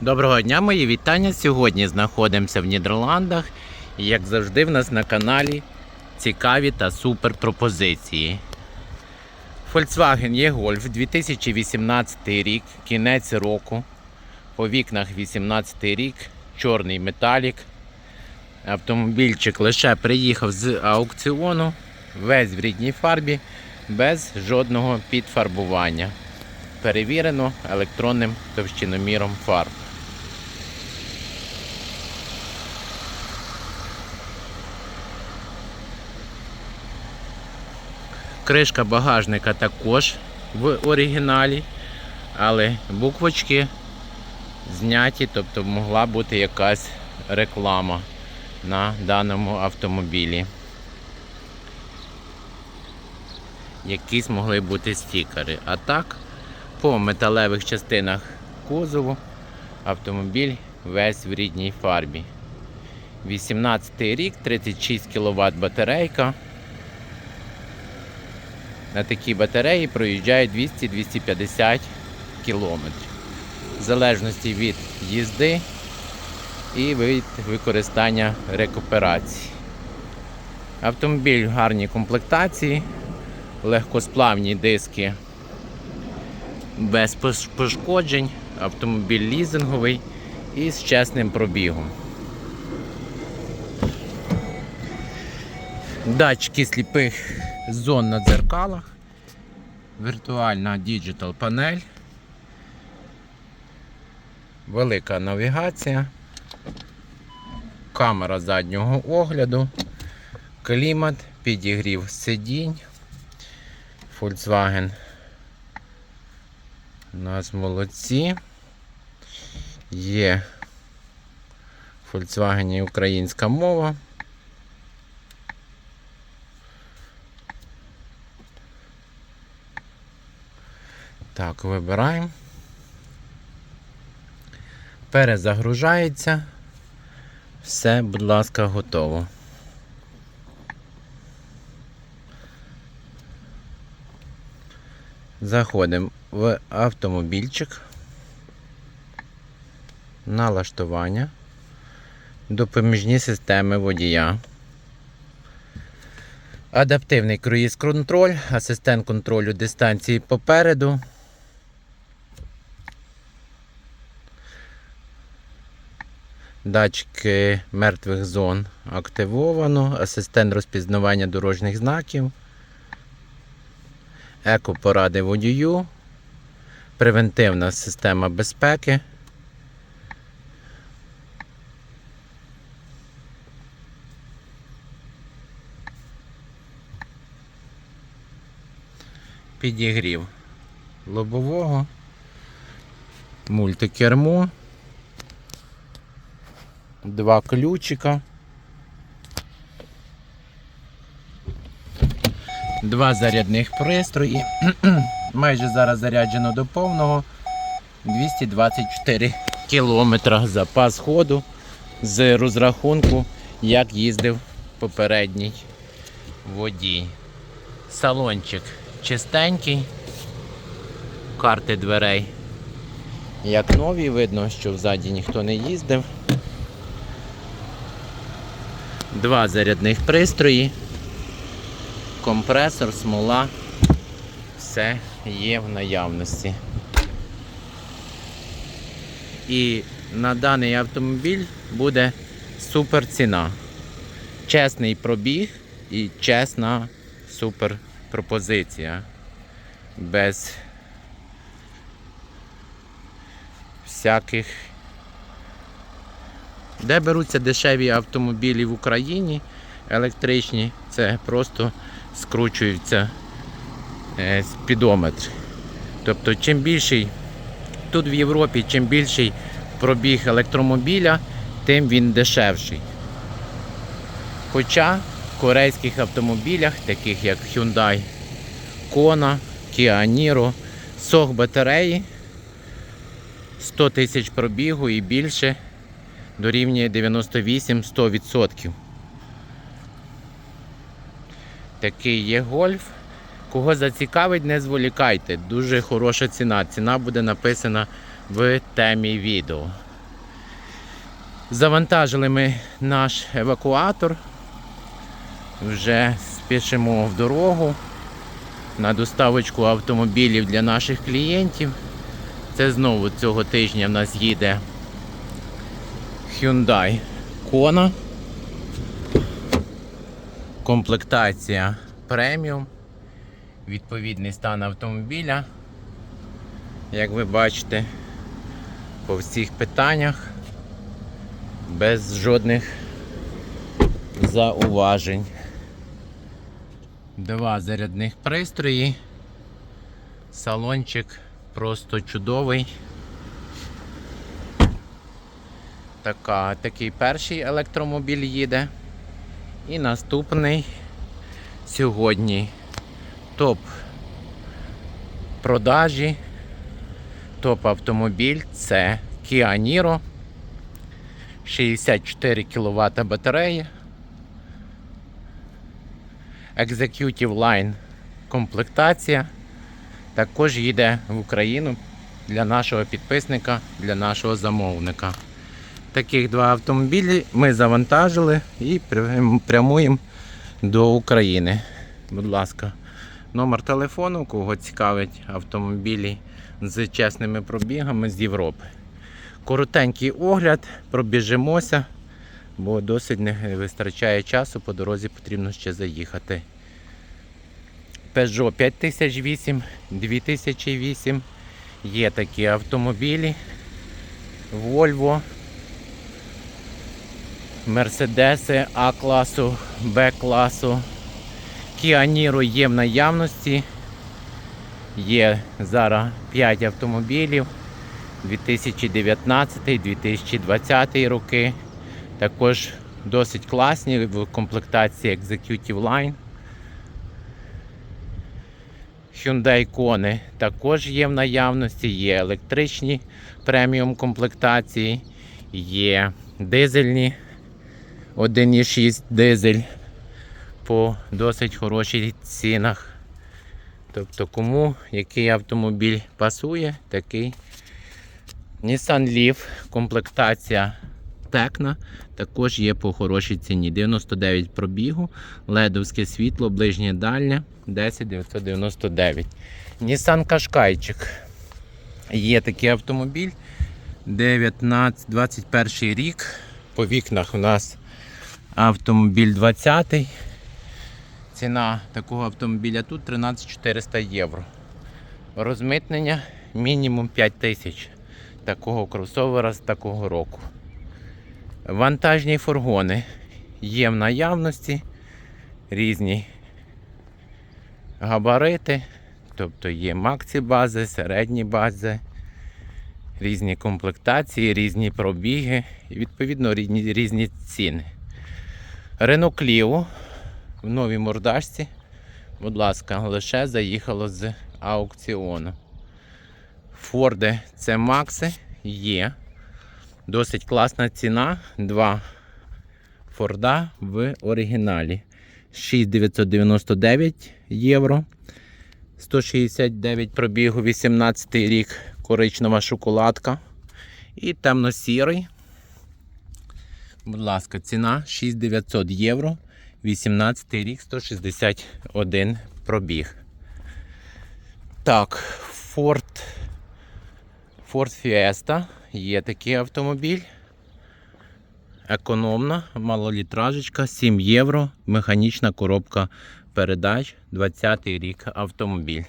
Доброго дня, мої вітання. Сьогодні знаходимося в Нідерландах. І як завжди, в нас на каналі цікаві та супер пропозиції. Volkswagen E-Golf 2018 рік, кінець року. По вікнах 18 рік, чорний металік. Автомобільчик лише приїхав з аукціону, весь в рідній фарбі, без жодного підфарбування. Перевірено електронним товщиноміром фарб. Кришка багажника також в оригіналі, але буквочки зняті, тобто могла бути якась реклама на даному автомобілі. Якісь могли бути стікери. А так, по металевих частинах кузову автомобіль весь в рідній фарбі. 18 рік, 36 кВт батарейка. На такій батареї проїжджає 200-250 км. В залежності від їзди і від використання рекуперації. Автомобіль в гарній комплектації, легкосплавні диски без пошкоджень, автомобіль лізинговий і з чесним пробігом. Датчики сліпих зон на дзеркалах, віртуальна діджитал панель, велика навігація, камера заднього огляду, клімат, підігрів сидінь, Volkswagen. У нас молодці. Є Volkswagen українська мова. Так, вибираємо. Перезагружається. Все, будь ласка, готово. Заходимо в автомобільчик. Налаштування. Допоміжні системи водія. Адаптивний круїз контроль, асистент контролю дистанції попереду. Датчики мертвих зон активовано, асистент розпізнавання дорожніх знаків, екопоради водію, превентивна система безпеки. Підігрів лобового, мультикермо, два ключика, два зарядних пристрої. Майже зараз заряджено до повного 224 кілометра запас ходу з розрахунку, як їздив попередній водій. Салончик чистенький, карти дверей. Як нові, видно, що взаді ніхто не їздив. Два зарядних пристрої, компресор, смола. Все є в наявності. І на даний автомобіль буде супер ціна. Чесний пробіг і чесна супер пропозиція. Без всяких. Де беруться дешеві автомобілі в Україні електричні, це просто скручується е, спідометр. Тобто, чим більший тут в Європі, чим більший пробіг електромобіля, тим він дешевший. Хоча в корейських автомобілях, таких як Hyundai Kona, Kia Niro, сох батареї 100 тисяч пробігу і більше дорівнює 98-100%. Такий є гольф. Кого зацікавить, не зволікайте. Дуже хороша ціна. Ціна буде написана в темі відео. Завантажили ми наш евакуатор. Вже спішимо в дорогу на доставочку автомобілів для наших клієнтів. Це знову цього тижня в нас їде Hyundai Kona. Комплектація преміум. Відповідний стан автомобіля. Як ви бачите, по всіх питаннях без жодних зауважень. Два зарядних пристрої. Салончик просто чудовий. Така, такий перший електромобіль їде. І наступний сьогодні топ продажі. Топ автомобіль це Kia Niro. 64 кВт батарея. Executive Line комплектація. Також їде в Україну для нашого підписника, для нашого замовника. Таких два автомобілі ми завантажили і прямуємо до України. Будь ласка, номер телефону, кого цікавить автомобілі з чесними пробігами з Європи. Коротенький огляд, пробіжимося, бо досить не вистачає часу, по дорозі потрібно ще заїхати. Peugeot 5008, 2008. Є такі автомобілі. Volvo, Мерседеси А класу, Б класу. Niro є в наявності. Є зараз 5 автомобілів. 2019-2020 роки. Також досить класні в комплектації Executive Line. Hyundai Kona також є в наявності, є електричні преміум комплектації, є дизельні 1,6 дизель по досить хороших цінах. Тобто кому який автомобіль пасує, такий Nissan Leaf, комплектація Tecna, також є по хорошій ціні. 99 пробігу, ледовське світло, ближнє дальнє, 10999. Nissan Qashqaiчик. Є такий автомобіль. 19, 21 рік. По вікнах у нас автомобіль 20. Ціна такого автомобіля тут 13400 євро. Розмитнення мінімум 5 тисяч такого кросовера з такого року. Вантажні фургони є в наявності, різні габарити, тобто є максі бази, середні бази, різні комплектації, різні пробіги і відповідно різні, різні ціни. Clio в новій мордашці, будь ласка, лише заїхало з аукціону. Форди це Макси є. Досить класна ціна. Два Форда в оригіналі. 6,999 євро. 169 пробігу, 18 рік, коричнева шоколадка. І темно-сірий. Будь ласка, ціна 6900 євро. 18 рік, 161 пробіг. Так, Ford Ford Fiesta. Є такий автомобіль. Економна, малолітражечка, 7 євро, механічна коробка передач, 20 рік автомобіль.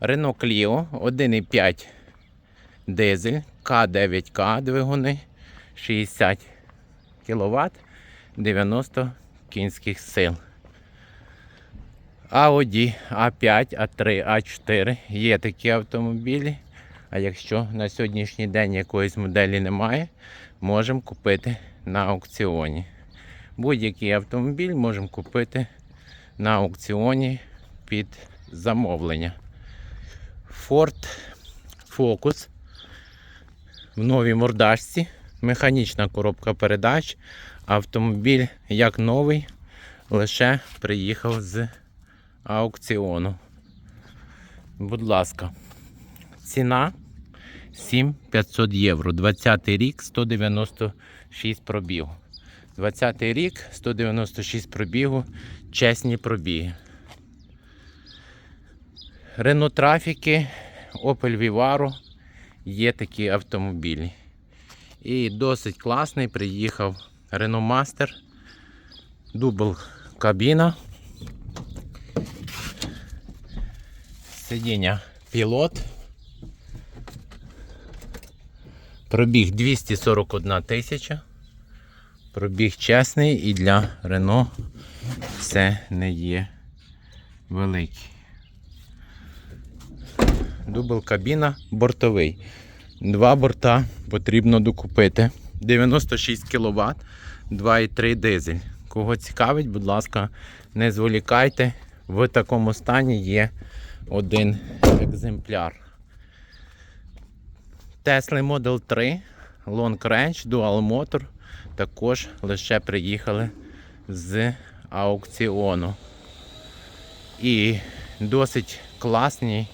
Renault Clio 1,5 дизель, К9К двигуни, 60 кВт, 90 кінських сил. Audi A5, A3, A4 є такі автомобілі. А якщо на сьогоднішній день якоїсь моделі немає, можемо купити на аукціоні. Будь-який автомобіль можемо купити на аукціоні під замовлення. Ford Focus в новій мордашці, механічна коробка передач. Автомобіль як новий, лише приїхав з аукціону. Будь ласка, ціна 7500 євро. 20 рік 196 пробігу. 20 рік 196 пробігу, чесні пробіги. Renault Трафіки, Opel Vivaro є такі автомобілі. І досить класний приїхав Renault Master, дубл кабіна. Сидіння пілот. Пробіг 241 тисяча. Пробіг чесний і для Рено це не є великий. Дубл кабіна бортовий. Два борта потрібно докупити. 96 кВт, 2,3 дизель. Кого цікавить, будь ласка, не зволікайте. В такому стані є один екземпляр. Tesla Model 3, Long Range, Dual Motor також лише приїхали з аукціону. І досить класний,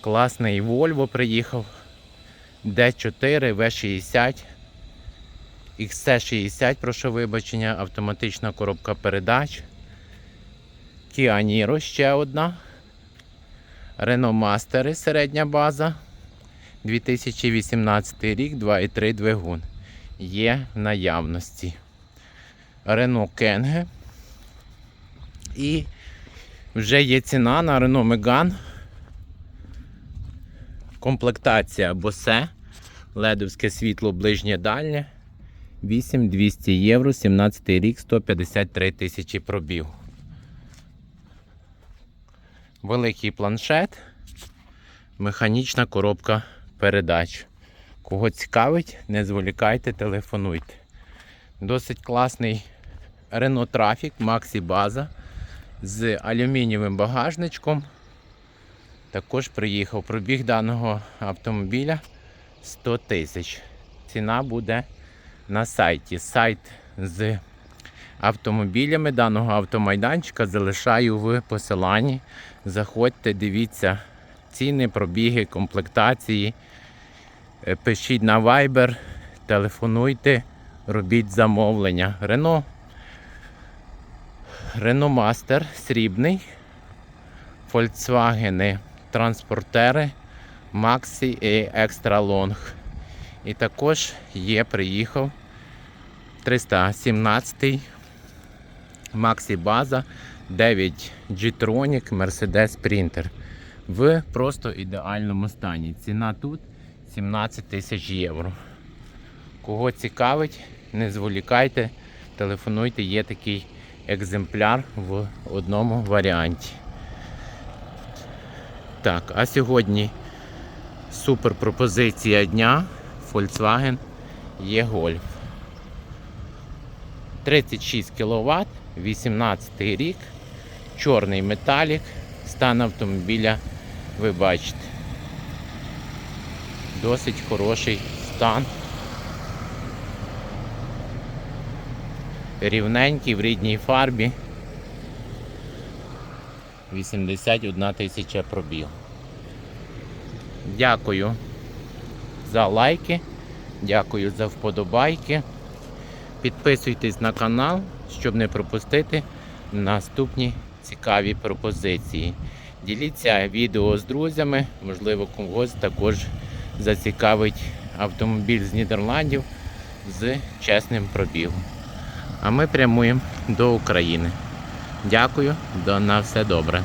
класний Volvo приїхав. D4, V60, XC60, прошу вибачення, автоматична коробка передач. Kia Niro ще одна. Renault Master середня база. 2018 рік 2,3 двигун. Є в наявності. Renault Kenge. І вже є ціна на Renault Megane. Комплектація Bose. Ледовське світло ближнє дальнє. 8200 євро, 17 рік, 153 тисячі пробіг. Великий планшет, механічна коробка передач. Кого цікавить, не зволікайте, телефонуйте. Досить класний Renault Trafic Maxi База з алюмінієвим багажничком. Також приїхав пробіг даного автомобіля 100 тисяч. Ціна буде на сайті. Сайт з автомобілями даного автомайданчика залишаю в посиланні. Заходьте, дивіться ціни, пробіги, комплектації. Е, Пишіть на Viber, телефонуйте, робіть замовлення. Рено. Master срібний. Volkswagen транспортери Maxi і Extra Long. І також є, приїхав 317 Maxi База 9 G-Tronic Mercedes Sprinter в просто ідеальному стані. Ціна тут 17 тисяч євро. Кого цікавить, не зволікайте, телефонуйте, є такий екземпляр в одному варіанті. Так, а сьогодні супер пропозиція дня Volkswagen E-Golf. 36 кВт, 18 рік, чорний металік, стан автомобіля ви бачите. Досить хороший стан. Рівненький в рідній фарбі. 81 тисяча пробіг. Дякую за лайки, дякую за вподобайки. Підписуйтесь на канал, щоб не пропустити наступні цікаві пропозиції. Діліться відео з друзями, можливо, когось також зацікавить автомобіль з Нідерландів з чесним пробігом. А ми прямуємо до України. Дякую, до на все добре.